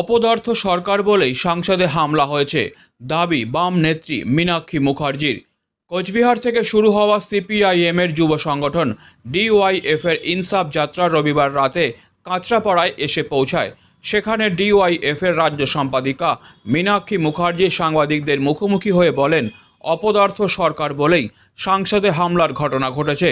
অপদার্থ সরকার বলেই সংসদে হামলা হয়েছে। দাবি বাম নেত্রী মীনাক্ষী মুখার্জির। কোচবিহার থেকে শুরু হওয়া সিপিআইএম এর যুব সংগঠন ডিওয়াইএফ এর ইনসাফ যাত্রা রবিবার রাতে কাঁচরাপাড়ায় এসে পৌঁছায়। সেখানে ডিওয়াইএফ এর রাজ্য সম্পাদিকা মীনাক্ষী মুখার্জি সাংবাদিকদের মুখোমুখি হয়ে বলেন, অপদার্থ সরকার বলেই সংসদে হামলার ঘটনা ঘটেছে।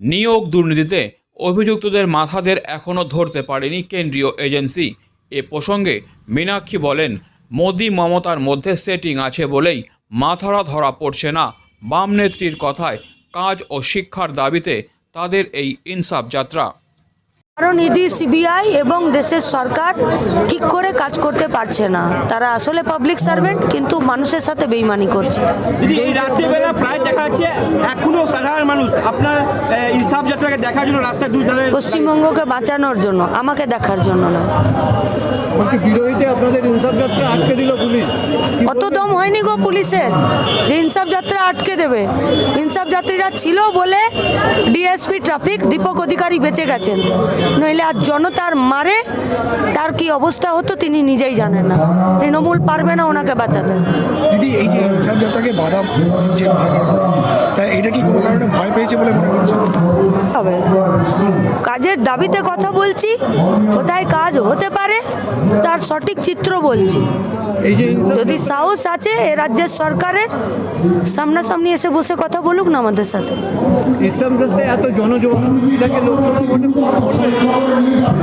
নিয়োগ দুর্নীতিতে অভিযুক্তদের মাথাদের এখনও ধরতে পারেনি কেন্দ্রীয় এজেন্সি। এ প্রসঙ্গে মীনাক্ষী বলেন, মোদি মমতার মধ্যে সেটিং আছে বলেই মাথারা ধরা পড়ছে না। বাম নেত্রীর কথায় কাজ ও শিক্ষার দাবিতে তাদের এই ইনসাফ যাত্রা। কারণ ইডি সিবিআই এবং দেশের সরকার ঠিক করে কাজ করতে পারছে না। তারা আসলে পাবলিক সার্ভেন্ট কিন্তু মানুষের সাথে বেইমানি করছে। দিদি এই রাত্রিবেলা প্রায় দেখা যাচ্ছে এখনও সাধারণ মানুষ আপনার ইনসাফ যাত্রাকে দেখার জন্য রাস্তায় দুই ধারে পশ্চিমবঙ্গকে বাঁচানোর জন্য আমাকে দেখার জন্য না। বলছি বিরোধীতে আপনাদের ইনসাফ যাত্রা আটকে দিল পুলিশ। অত দম হয়নি গো পুলিশের যে ইনসাফ যাত্রা আটকে দেবে। ইনসাফ যাত্রীরা ছিল বলে ডিএসপি ট্রাফিক দীপক অধিকারী বেঁচে গেছেন। নইলে আর জনতার মারে তার কি অবস্থা হতো তিনি নিজেই জানেন না। তৃণমূল পারবে না ওনাকে বাঁচাতে। দিদি এই যে যাত্রাকে বাধা দিচ্ছেন তা এটা কি কোনো কারণে ভয় পেয়েছে বলে মনে হচ্ছে? হবে। কাজের দাবিতে কথা বলছি কোথায় কাজ হতে পারে তার সঠিক চিত্র বলছি। যদি সাহস আছে এ রাজ্যের সরকারের সামনাসামনি এসে বসে কথা বলুক না আমাদের সাথে। ইসলাম এত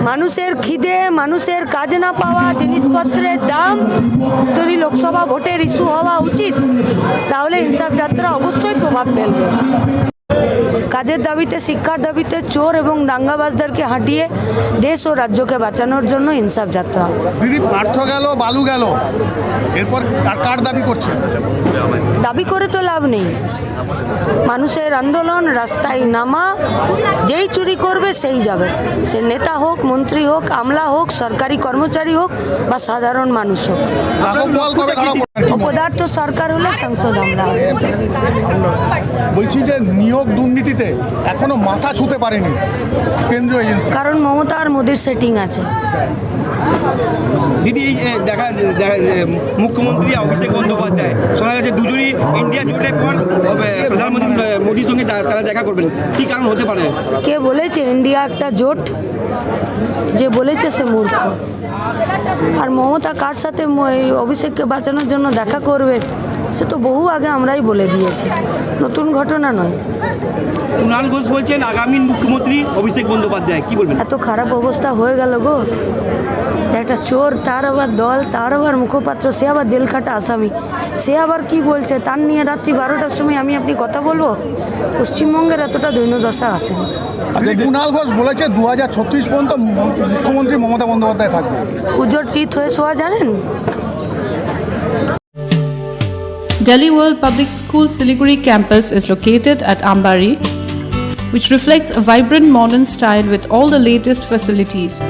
মানুষের খিদে মানুষের কাজ না পাওয়া জিনিসপত্রের দাম যদি লোকসভা ভোটের ইস্যু হওয়া উচিত তাহলে ইনসাফ যাত্রা অবশ্যই প্রভাব ফেলবে। কাজের দাবিতে শিক্ষার দাবিতে চোর এবং দাঙ্গাবাজদেরকে হাঁটিয়ে দেশ ও রাজ্যকে বাঁচানোর জন্য ইনসাফ যাত্রা। দিদি পার্থ গেল বালু গেল এরপর কার দাবি করছে? দাবি করে তো লাভ নেই। মানুষের আন্দোলন রাস্তায় নামা যেই চুরি করবে সেই যাবে। সে নেতা হোক মন্ত্রী হোক আমলা হোক সরকারি কর্মচারী হোক বা সাধারণ মানুষ হোক? অপদার্থ সরকার হলে সংসদ আমরা বলছি যে নিয়োগ দুর্নীতিতে এখনও মাথা ছুতে পারেনি কেন্দ্রীয় এজেন্সি। কারণ মমতা আর মোদির সেটিং আছে। দিদি এই যে দেখা দেখা মুখ্যমন্ত্রী অভিষেক বন্দ্যোপাধ্যায় শোনা যাচ্ছে দুজনই ইন্ডিয়া জোটের পর প্রধানমন্ত্রী সঙ্গে তারা দেখা করবেন, কি কারণ হতে পারে? কে বলেছে, ইন্ডিয়া একটা জোট? যে বলেছে সে মূর্খ। আর মমতা কার সাথে অভিষেককে বাঁচানোর জন্য দেখা করবে? সে তো বহু আগে আমরাই বলে দিয়েছি। নতুন ঘটনা নয়। কুণাল ঘোষ বলছেন আগামী মুখ্যমন্ত্রী অভিষেক বন্দ্যোপাধ্যায়। কি বলবেন? এত খারাপ অবস্থা হয়ে গেল গো। একটা চোর তার আবার দল তার আবার মুখপাত্র সে আবার জেল খাটা আসামি। সে আবার কি বলছে? তার নিয়ে রাত্রি বারোটার সময় আমি আপনি কথা বলব? পশ্চিমবঙ্গের এতটা দৈন্যদশা আসেনি দিদি কুণাল ঘোষ বলেছে দু হাজার ছত্রিশ পর্যন্ত মুখ্যমন্ত্রী মমতা বন্দ্যোপাধ্যায় থাকবে। পুজোর চিত হয়ে শোয়া জানেন? Delhi World Public School Siliguri campus is located at Ambari, which reflects a vibrant modern style with all the latest facilities.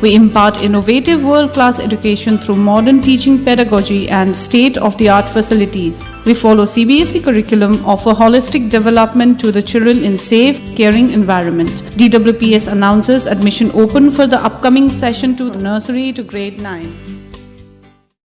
We impart innovative world class education through modern teaching pedagogy and state of the art facilities. We follow CBSE curriculum, offer holistic development to the children in safe, caring environment. DWPS announces admission open for the upcoming session to the nursery to grade 9.